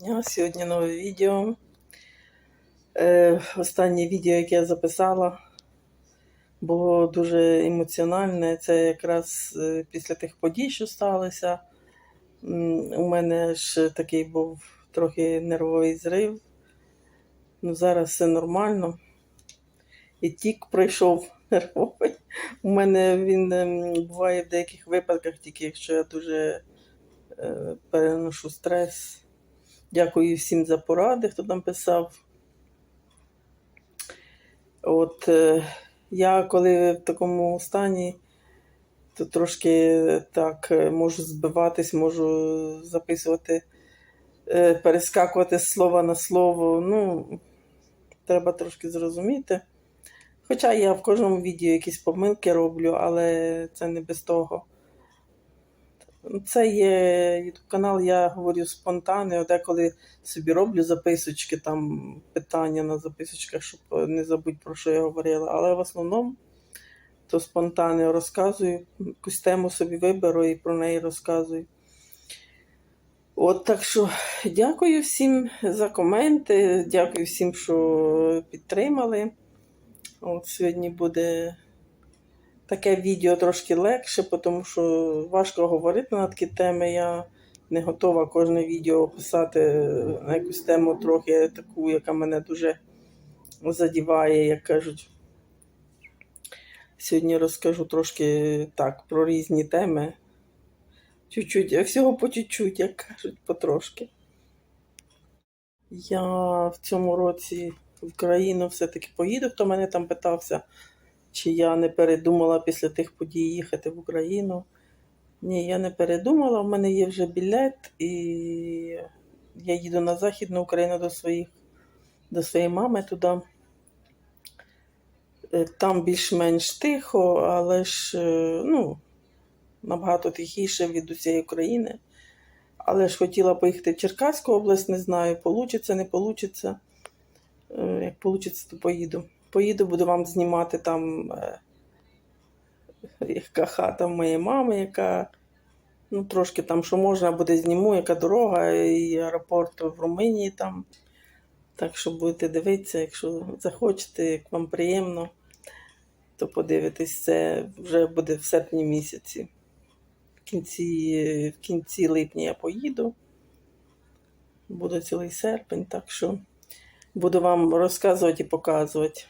дня. Сьогодні нове відео. Е, останнє відео, яке я записала, було дуже емоціональне. Це якраз е, після тих подій, що сталося. У мене ж такий був трохи нервовий зрив. Ну, зараз все нормально. І тік пройшов нервовий. У мене він ем, буває в деяких випадках, тільки якщо я дуже е, переношу стрес. Дякую всім за поради, хто там писав. От е, я коли в такому стані, то трошки так е, можу збиватись, можу записувати, е, перескакувати слова на слово. Ну, треба трошки зрозуміти. Хоча я в кожному відео якісь помилки роблю, але це не без того. Це є канал, я говорю спонтанно, деколи собі роблю записочки, там питання на записочках, щоб не забути про що я говорила. Але в основному то спонтанно розказую, якусь тему собі виберу і про неї розказую. От так що дякую всім за коменти, дякую всім, що підтримали. От сьогодні буде таке відео трошки легше, тому що важко говорити на такі теми. Я не готова кожне відео писати на якусь тему трохи таку, яка мене дуже задіває, як кажуть. Сьогодні розкажу трошки так про різні теми. Чуть-чуть, всього по чуть-чуть, як кажуть, потрошки. Я в цьому році в країну все-таки поїду, хто мене там питався чи я не передумала після тих подій їхати в Україну. Ні, я не передумала. У мене є вже білет, і я їду на Західну Україну до своїх, до своєї мами туди. Е, Там більш-менш тихо, але ж е, ну, набагато тихіше від усієї України. Але ж хотіла поїхати в Черкаську область, не знаю, получиться, не получиться. Е, Як получиться, то поїду. Поїду, буду вам знімати там, е, яка хата моєї мами, яка ну, трошки там, що можна, буде зніму, яка дорога, і аеропорт в Румунії там. Так що будете дивитися, якщо захочете, як вам приємно, то подивитись, це вже буде в серпні місяці. В кінці, в кінці липня я поїду. Буде цілий серпень, так що буду вам розказувати і показувати.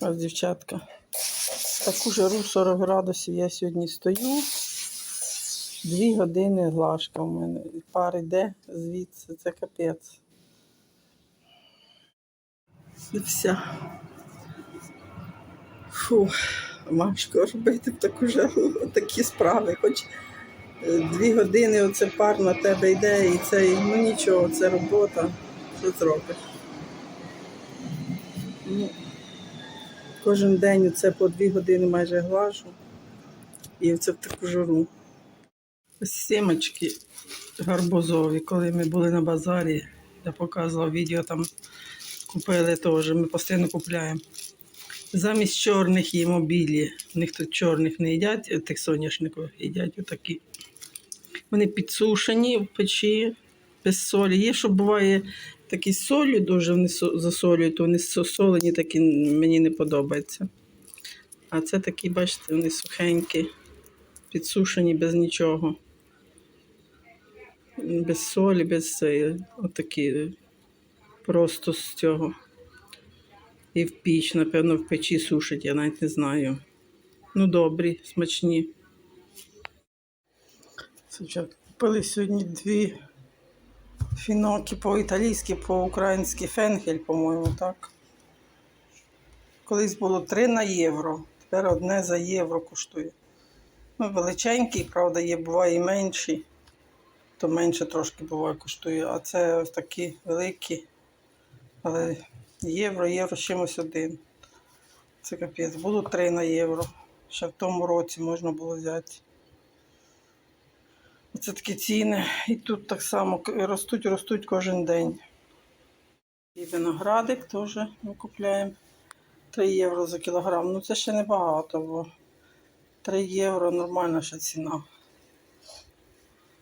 Ось дівчатка. Таку жару 40 градусів я сьогодні стою. Дві години глажка в мене. Пар іде звідси, це капець. І вся. Фу, важко робити таку жару, такі справи. Хоч е, дві години оце пар на тебе йде, і це ну нічого, це робота. Що зробиш? Ну, Кожен день це по дві години майже глажу. І це в таку жару. Ось сімочки гарбузові, коли ми були на базарі, я показувала відео, там купили теж, ми постійно купуємо. Замість чорних їмо білі. У них тут чорних не їдять, тих соняшників їдять отакі. Вони підсушені в печі, без солі. Є, що буває такі з солью дуже вони засолюють, то вони со- солені такі мені не подобаються. А це такі, бачите, вони сухенькі, підсушені без нічого. Без солі, без цієї, отакі просто з цього. І в піч, напевно, в печі сушать, я навіть не знаю. Ну, добрі, смачні. Спочатку купили сьогодні дві фіноки по-італійськи, по-українськи фенхель, по-моєму, так. Колись було 3 на євро, тепер одне за євро коштує. Ну, величенький, правда, є, буває і менший, то менше трошки буває коштує. А це ось такі великі. Але євро, євро чимось один. Це капець. Було 3 на євро. Ще в тому році можна було взяти. Оце такі ціни. І тут так само ростуть, ростуть кожен день. І виноградик теж ми купляємо 3 євро за кілограм. Ну це ще не багато, бо 3 євро нормальна ще ціна.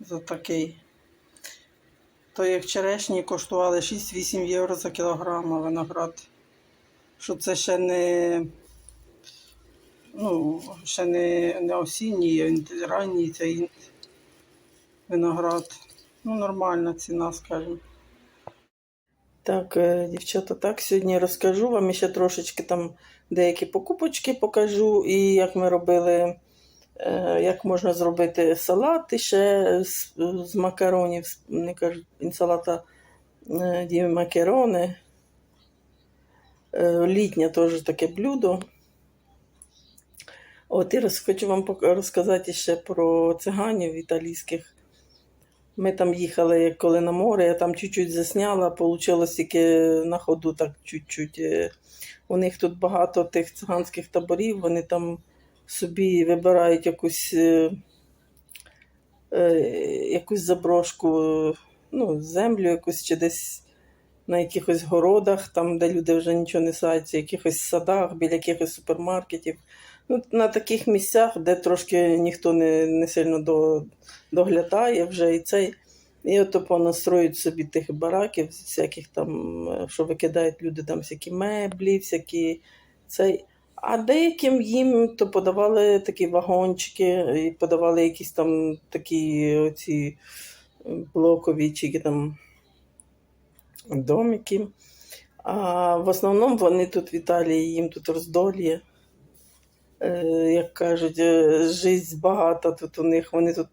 за такий. То як черешні коштували 6-8 євро за кілограм, а виноград. Що це ще не, ну, ще не, не осінній, а ранній цей виноград. Ну, нормальна ціна, скажімо. Так, е, дівчата, так, сьогодні розкажу вам ще трошечки там деякі покупочки покажу, і як ми робили, е, як можна зробити салат ще з, з макаронів, не кажуть, інсалата е, ді макарони. Літнє теж таке блюдо. От і хочу вам розказати ще про циганів італійських. Ми там їхали, як коли на море, я там чуть-чуть засняла, вийшло тільки на ходу так чуть-чуть. Е, У них тут багато тих циганських таборів, вони там собі вибирають якусь, е, е, якусь заброшку, ну, землю якусь чи десь на якихось городах, там, де люди вже нічого не в якихось садах, біля якихось супермаркетів. Ну, на таких місцях, де трошки ніхто не, не сильно до, доглядає вже і цей. І от понастроюють собі тих бараків, всяких там, е, що викидають люди, там всякі меблі, всякі цей. А деяким їм то подавали такі вагончики, і подавали якісь там такі оці блокові чи там домики. А в основному вони тут в Італії, їм тут роздолі. Е, як кажуть, е, жизнь багата тут у них, вони тут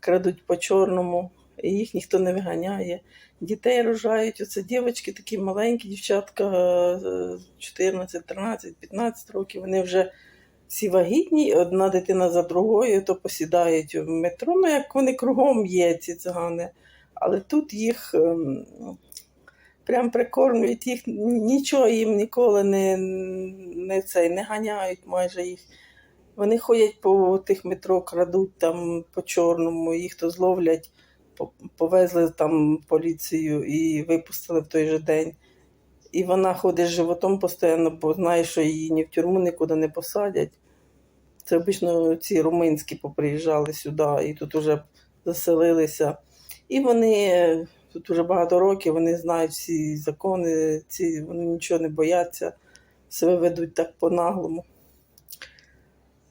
крадуть по чорному, і їх ніхто не виганяє. Дітей рожають, оце дівчатки такі маленькі, дівчатка е, 14, 13, 15 років, вони вже всі вагітні, одна дитина за другою, то посідають в метро. Ну, як вони кругом є, ці цигани. Але тут їх ем, прям прикормлюють, їх нічого їм ніколи не, не, цей, не ганяють майже їх. Вони ходять по тих метро, крадуть там по чорному, їх то зловлять, повезли там поліцію і випустили в той же день. І вона ходить з животом постійно, бо знає, що її ні в тюрму нікуди не посадять. Це обично ці румунські поприїжджали сюди і тут уже заселилися. І вони тут уже багато років, вони знають всі закони, ці, вони нічого не бояться, себе ведуть так по-наглому.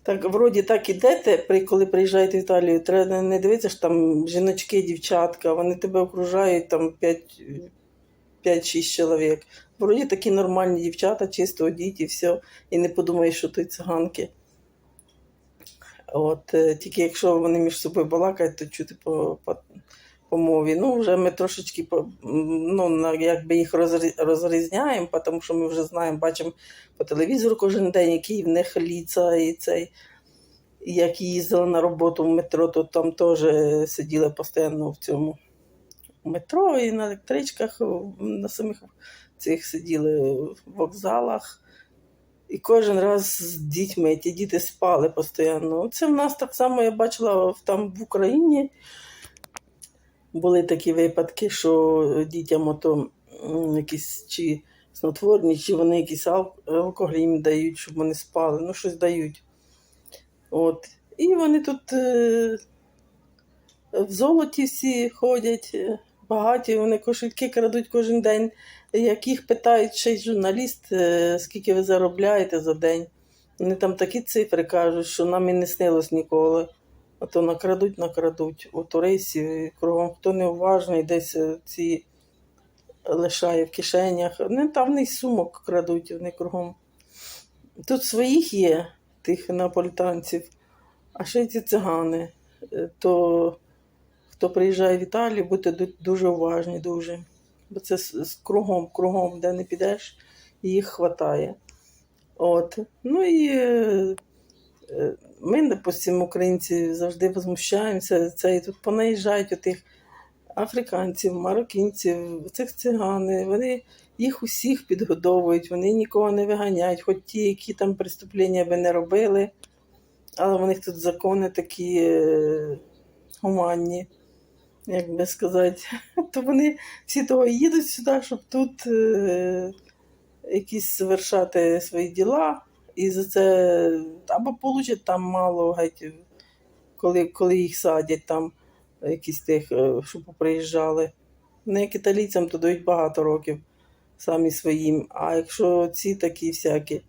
Так, вроді так ідете, коли приїжджаєте в Італію, треба не дивитися, що там жіночки, дівчатка, вони тебе окружають там 5-6 чоловік. Вроді такі нормальні дівчата, чисто одіті, все, і не подумаєш, що то циганки. От, е, тільки якщо вони між собою балакають, то чути по, по, по мові. Ну, вже ми трошечки ну, якби їх розрізняємо, тому що ми вже знаємо, бачимо по телевізору кожен день, які в них ліца і цей. Як їздила на роботу в метро, то там теж сиділи постійно в цьому метро і на електричках, на самих цих сиділи в вокзалах. І кожен раз з дітьми, ті діти спали постійно. Це в нас так само я бачила там в Україні. Були такі випадки, що дітям ото якісь чи снотворні, чи вони якісь ал- алкоголь їм дають, щоб вони спали, ну щось дають. От. І вони тут е, в золоті всі ходять, е, багаті, вони кошельки крадуть кожен день. Як їх питають ще й журналіст, е, скільки ви заробляєте за день. Вони там такі цифри кажуть, що нам і не снилось ніколи. А то накрадуть, накрадуть у туристів, кругом хто неуважний, десь е, ці лишає в кишенях. Не там не сумок крадуть, вони кругом. Тут своїх є, тих наполітанців, а ще й ці цигани. Е, То хто приїжджає в Італію, будьте дуже уважні, дуже. Бо це кругом, кругом, де не підеш, їх хватає. От. Ну і е, ми, допустимо, українці завжди возмущаємося. Це і тут понаїжджають отих африканців, мароккінців, цих цигани. Вони їх усіх підгодовують, вони нікого не виганяють, хоч ті, які там преступлення би не робили, але в них тут закони такі е, гуманні, як би сказати. То вони всі того їдуть сюди, щоб тут е, якісь завершати свої діла. І за це або получать там мало геть, коли, коли їх садять там. якісь тих, е, що приїжджали. Не як італійцям, то дають багато років самі своїм. А якщо ці такі всякі,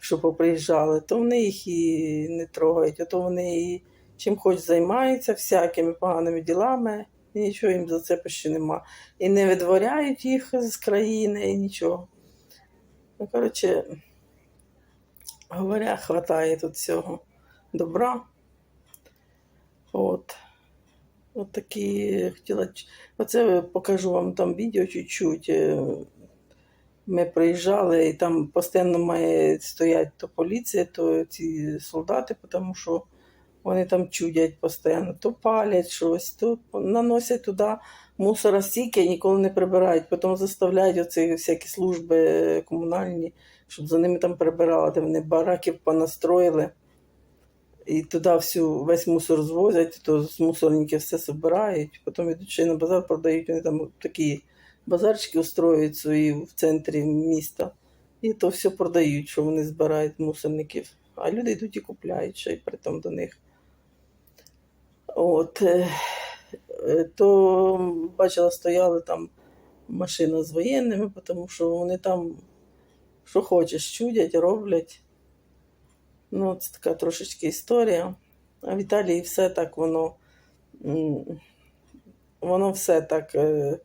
що поприїжджали, то вони їх і не трогають, а то вони і чим хоч займаються всякими поганими ділами, і нічого їм за це почти нема. І не видворяють їх з країни, і нічого. Ну, коротше, говоря, хватає тут всього добра. От. От такі хотіла. Оце покажу вам там відео чуть-чуть. Е, Ми приїжджали, і там постійно має стояти то поліція, то ці солдати, тому що вони там чудять постійно, то палять щось, то наносять туди мусора стільки ніколи не прибирають. Потім заставляють оці всякі служби комунальні, щоб за ними там прибирали, де вони бараків понастроїли. І туди всю, весь мусор звозять, то з мусорників все збирають, потім йдуть ще на базар продають, вони там такі базарчики устроюють свої в центрі міста. І то все продають, що вони збирають мусорників. А люди йдуть і купляють ще й притом до них. От, е, е, то бачила, стояли там машина з воєнними, тому що вони там, що хочеш, чудять, роблять. Ну, це така трошечки історія. А в Італії все так воно. Воно все так. е,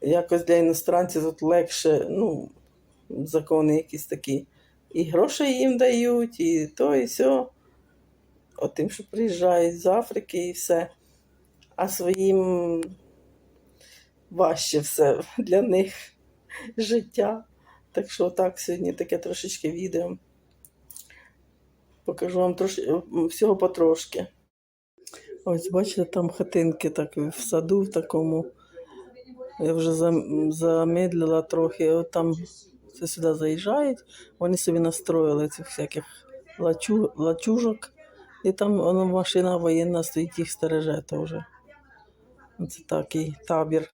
Якось для іностранців тут легше, ну, закони якісь такі. І гроші їм дають, і то, і сьо. От тим, що приїжджають з Африки і все. А своїм важче все для них життя. Так що так, сьогодні таке трошечки відео. Покажу вам трош... всього потрошки. Ось, бачите, там хатинки так в саду в такому. Я вже замедлила трохи. От там це сюди заїжджають, вони собі настроїли цих всяких лачу... лачужок. І там воно машина воєнна стоїть, їх стереже теж. Це такий табір.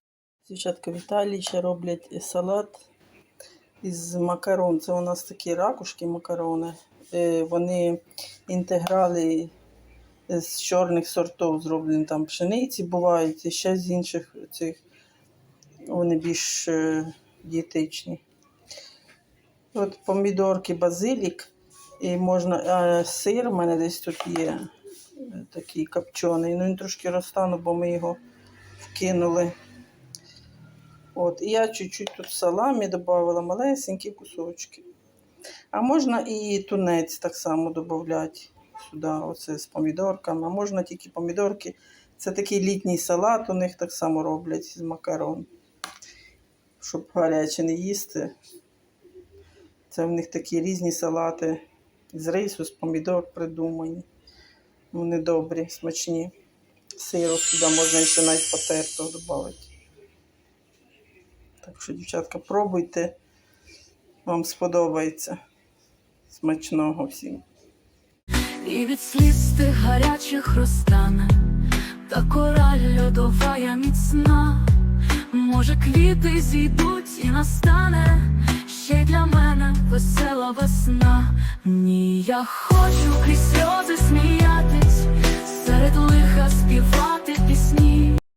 Дівчатка в Італії ще роблять салат із макарон. Це у нас такі ракушки макарони. Е, Вони інтеграли з чорних сортів зроблені там пшениці бувають, і ще з інших цих вони більш е, дієтичні. От помідорки, базилік, і можна а, сир, у мене десь тут є е, такий копчений. Ну він трошки розтану, бо ми його вкинули. От, і я чуть-чуть тут саламі додавала малесенькі кусочки. А можна і тунець так само додати сюди, оце з помідорками. А можна тільки помідорки. Це такий літній салат, у них так само роблять з макарон. Щоб гаряче не їсти. Це в них такі різні салати з рису, з помідор придумані. Вони добрі, смачні. Сиру сюди можна ще навіть потертого додати. Так що, дівчатка, пробуйте. Вам сподобається. Смачного всім. І від сліз тих гарячих розтане, та кораль я міцна. Може, квіти зійдуть і настане ще й для мене весела весна. Ні, я хочу крізь сльози сміятись, серед лиха співати.